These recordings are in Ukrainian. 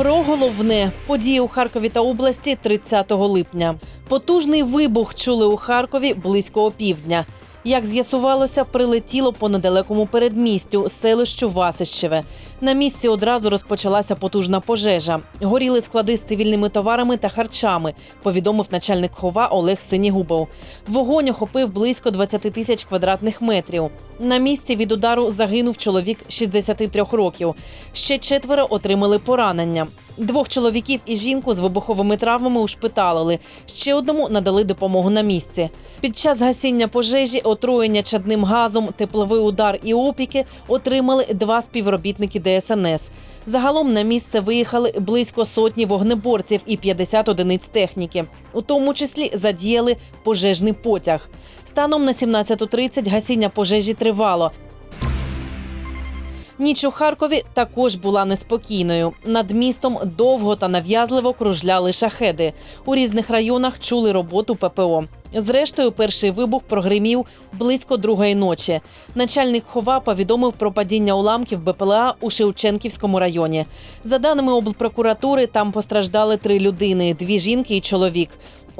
Про головне події у Харкові та області 30 липня. Потужний вибух чули у Харкові близько опівдня. Як з'ясувалося, прилетіло по недалекому передмістю селищу Васищеве. На місці одразу розпочалася потужна пожежа. Горіли склади з цивільними товарами та харчами. Повідомив начальник хова Олег Синігубов. Вогонь охопив близько 20 тисяч квадратних метрів. На місці від удару загинув чоловік 63 років. Ще четверо отримали поранення. Двох чоловіків і жінку з вибуховими травмами ушпиталили. Ще одному надали допомогу на місці. Під час гасіння пожежі, отруєння чадним газом, тепловий удар і опіки отримали два співробітники ДСНС. Загалом на місце виїхали близько сотні вогнеборців і 50 одиниць техніки. У тому числі задіяли пожежний потяг. Станом на 17.30 гасіння пожежі тривало. Ніч у Харкові також була неспокійною. Над містом довго та нав'язливо кружляли шахеди. У різних районах чули роботу ППО. Зрештою, перший вибух прогримів близько другої ночі. Начальник хова повідомив про падіння уламків БПЛА у Шевченківському районі. За даними облпрокуратури, там постраждали три людини: дві жінки і чоловік.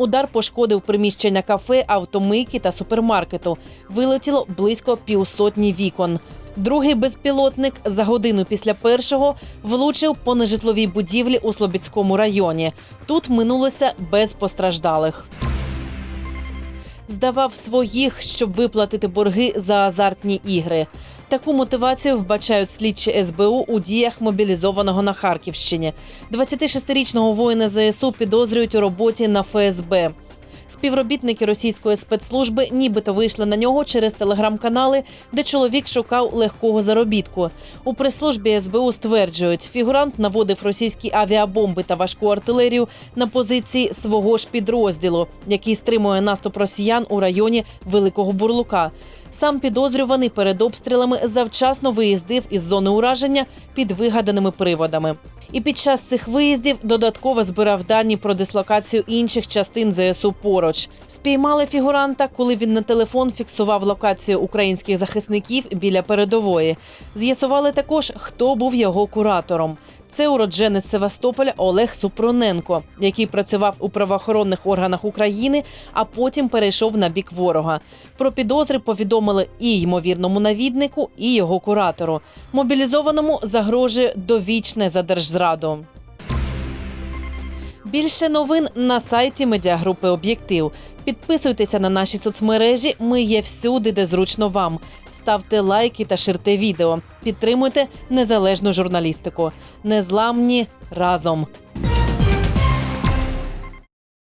Удар пошкодив приміщення кафе, автомийки та супермаркету. Вилетіло близько півсотні вікон. Другий безпілотник за годину після першого влучив по нежитловій будівлі у Слобідському районі. Тут минулося без постраждалих. Здавав своїх, щоб виплатити борги за азартні ігри. Таку мотивацію вбачають слідчі СБУ у діях мобілізованого на Харківщині. 26-річного воїна ЗСУ підозрюють у роботі на ФСБ. Співробітники російської спецслужби нібито вийшли на нього через телеграм-канали, де чоловік шукав легкого заробітку. У прес-службі СБУ стверджують, фігурант наводив російські авіабомби та важку артилерію на позиції свого ж підрозділу, який стримує наступ росіян у районі Великого Бурлука. Сам підозрюваний перед обстрілами завчасно виїздив із зони ураження під вигаданими приводами. І під час цих виїздів додатково збирав дані про дислокацію інших частин ЗСУ поруч. Спіймали фігуранта, коли він на телефон фіксував локацію українських захисників біля передової. З'ясували також, хто був його куратором. Це уродженець Севастополя Олег Супроненко, який працював у правоохоронних органах України, а потім перейшов на бік ворога. Про підозри повідомили і ймовірному навіднику, і його куратору. Мобілізованому загрожує довічне за держзраду. Більше новин на сайті медіагрупи Об'єктив. Підписуйтеся на наші соцмережі. Ми є всюди, де зручно вам. Ставте лайки та ширте відео. Підтримуйте незалежну журналістику. Незламні разом.